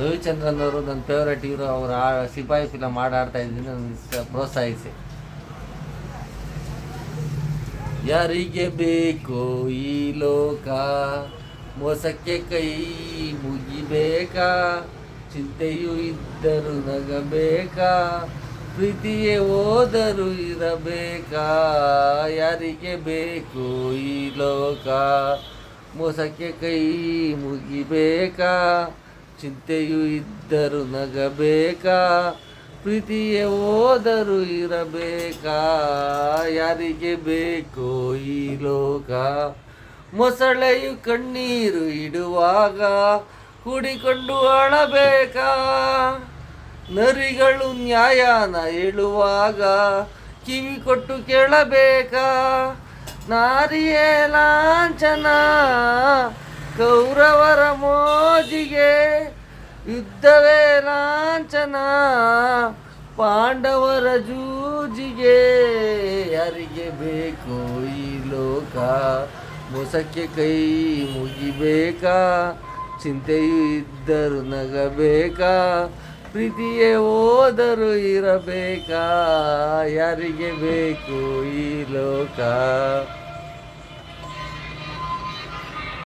ರವಿಚಂದ್ರನ್ ಅವರು ನನ್ನ favourite hero ಅವರು ಆ ಸಿಪಾಯಿ ಫಿಲಮ್ ಆಡಾಡ್ತಾ ಇದ್ದೀನಿ ನನಗೆ ಪ್ರೋತ್ಸಾಹಿಸಿ. ಯಾರಿಗೆ ಬೇಕು ಈ ಲೋಕ? ಮೋಸಕ್ಕೆ ಕೈ ಮುಗಿಬೇಕಾ? ಚಿಂತೆಯೂ ಇದ್ದರು ನಗಬೇಕಾ? ಪ್ರೀತಿಯೇ ಹೋದರೂ ಇರಬೇಕಾ? ಯಾರಿಗೆ ಬೇಕು ಈ ಲೋಕ? ಮೋಸಕ್ಕೆ ಕೈ ಮುಗಿಬೇಕಾ? ಚಿಂತೆಯೂ ಇದ್ದರು ನಗಬೇಕಾ? ಪ್ರೀತಿಯೇ ಓದರು ಇರಬೇಕಾ? ಯಾರಿಗೆ ಬೇಕೋ ಈ ಲೋಕ? ಮೊಸಳೆಯು ಕಣ್ಣೀರು ಇಡುವಾಗ ಕೂಡಿಕೊಂಡು ಅಳಬೇಕಾ? ನರಿಗಳು ನ್ಯಾಯನ ಹೇಳುವಾಗ ಕಿವಿ ಕೊಟ್ಟು ಕೇಳಬೇಕಾ? ನಾರಿಯೇ ಲಾಂಛನ. ಯುದ್ಧವೇ ರಾಂಚನ, ಪಾಂಡವರ ಜೂಜಿಗೆ ಯಾರಿಗೆ ಬೇಕು ಈ ಲೋಕ? ಮೊಸಕ್ಕೆ ಕೈ ಮುಗಿಬೇಕಾ? ಚಿಂತೆಯು ಇದ್ದರು ನಗಬೇಕಾ? ಪ್ರೀತಿಯೇ ಹೋದರು ಇರಬೇಕಾ? ಯಾರಿಗೆ ಬೇಕು ಈ ಲೋಕ?